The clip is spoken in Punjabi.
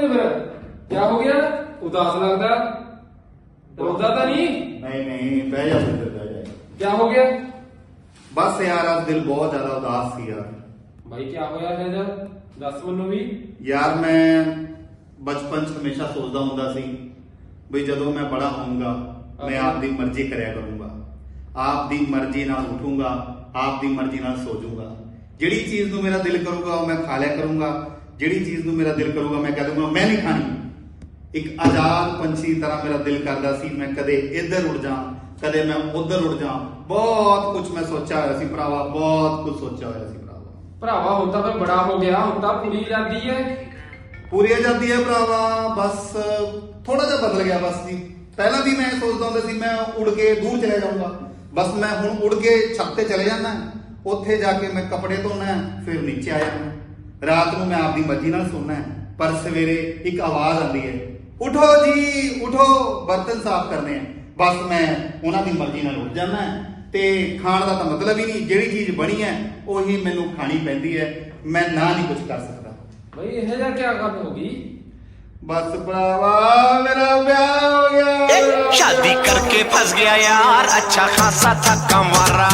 ਕਿਆ ਹੋ ਗਿਆ? ਉਦਾਸ ਲੱਗਦਾ? ਰੋਂਦਾ ਤਾਂ ਨਹੀਂ? ਨਹੀਂ ਨਹੀਂ ਬਹਿ ਜਾ ਸਿੰਦਰ ਬਹਿ ਜਾ। ਕਿਆ ਹੋ ਗਿਆ? ਬਸ ਯਾਰ ਅੱਜ ਦਿਲ ਬਹੁਤ ਜ਼ਿਆਦਾ ਉਦਾਸ ਸੀ ਯਾਰ। ਭਾਈ ਕਿਆ ਹੋਇਆ ਜਦ ਦੱਸ ਮੈਨੂੰ ਵੀ। ਯਾਰ ਮੈਂ ਬਚਪਨ 'ਚ ਹਮੇਸ਼ਾ ਸੋਚਦਾ ਹੁੰਦਾ ਸੀ ਵੀ ਜਦੋਂ ਮੈਂ ਬੜਾ ਹੋਊਂਗਾ ਮੈਂ। ਆਪ ਦੀ ਮਰਜ਼ੀ ਕਰਿਆ ਕਰੂੰਗਾ। ਆਪ ਦੀ ਮਰਜ਼ੀ ਨਾਲ ਉਠੂੰਗਾ ਆਪ ਦੀ ਮਰਜ਼ੀ ਨਾਲ ਸੋ ਜਾਊਂਗਾ ਜਿਹੜੀ ਚੀਜ਼ ਨੂੰ ਮੇਰਾ ਦਿਲ ਕਰੂਗਾ ਉਹ ਮੈਂ ਖਾ ਲਿਆ ਕਰੂੰਗਾ। ਜਿਹੜੀ ਚੀਜ਼ ਨੂੰ ਮੇਰਾ ਦਿਲ ਕਰੂਗਾ ਮੈਂ ਕਹਿ ਦੂੰਗਾ ਮੈਂ ਨਹੀਂ ਖਾਣੀ। ਇੱਕ ਆਜ਼ਾਦ ਪੰਛੀ ਤਰ੍ਹਾਂ ਮੇਰਾ ਦਿਲ ਕਰਦਾ ਸੀ ਮੈਂ ਕਦੇ ਇੱਧਰ ਉੱਡ ਜਾ ਕਦੇ ਮੈਂ ਉੱਧਰ ਉੱਡ ਜਾ ਬਹੁਤ ਕੁਝ ਮੈਂ ਸੋਚਿਆ ਹੋਇਆ ਸੀ ਭਰਾਵਾ ਬਹੁਤ ਕੁਝ ਸੋਚਿਆ ਹੋਇਆ ਸੀ ਭਰਾਵਾ। ਭਰਾਵਾ ਹੁਣ ਤਾਂ ਬੜਾ ਹੋ ਗਿਆ ਹੁਣ ਤਾਂ ਪੂਰੀ ਜਾਂਦੀ ਹੈ। ਪੂਰੀ ਆਜ਼ਾਦੀ ਹੈ ਭਰਾਵਾ ਬਸ ਥੋੜਾ ਜਿਹਾ ਬਦਲ ਗਿਆ ਬਸ ਜੀ। ਪਹਿਲਾਂ ਵੀ ਮੈਂ ਸੋਚਦਾ ਹੁੰਦਾ ਸੀ ਮੈਂ ਉੜ ਕੇ ਦੂਰ ਚਲੇ ਜਾਊਂਗਾ। ਬਸ ਮੈਂ ਹੁਣ ਉੜ ਕੇ ਛੱਤ ਤੇ ਚਲੇ ਜਾਣਾ ਉੱਥੇ ਜਾ ਕੇ ਮੈਂ ਕੱਪੜੇ ਧੋਣਾ ਫਿਰ ਨੀਚੇ ਆ ਜਾਣਾ ਰਾਤ ਨੂੰ ਮੈਂ ਆਪਦੀ ਮਰਜ਼ੀ ਨਾਲ ਸੌਣਾ ਹੈ, ਪਰ ਸਵੇਰੇ ਇੱਕ ਆਵਾਜ਼ ਆਉਂਦੀ ਹੈ ਉਠੋ ਜੀ ਉਠੋ ਬਰਤਨ ਸਾਫ਼ ਕਰਨੇ ਆ ਬਸ ਮੈਂ ਉਹਨਾਂ ਦੀ ਮਰਜ਼ੀ ਨਾਲ ਉੱਠ ਜਾਣਾ ਹੈ ਤੇ ਖਾਣ ਦਾ ਤਾਂ ਮਤਲਬ ਹੀ ਨਹੀਂ ਜਿਹੜੀ ਚੀਜ਼ ਬਣੀ ਹੈ ਉਹੀ ਮੈਨੂੰ ਖਾਣੀ ਪੈਂਦੀ ਹੈ ਮੈਂ ਨਾ ਨਹੀਂ ਕੁਝ ਕਰ ਸਕਦਾ ਭਾਈ ਇਹ ਜਿਹਾ ਕਿਆ ਗੱਲ ਹੋ ਗਈ ਬਸ ਭਰਾਵਾ ਮੇਰਾ ਵਿਆਹ ਹੋ ਗਿਆ शादी करके फंस गया यार अच्छा खासा था कमारा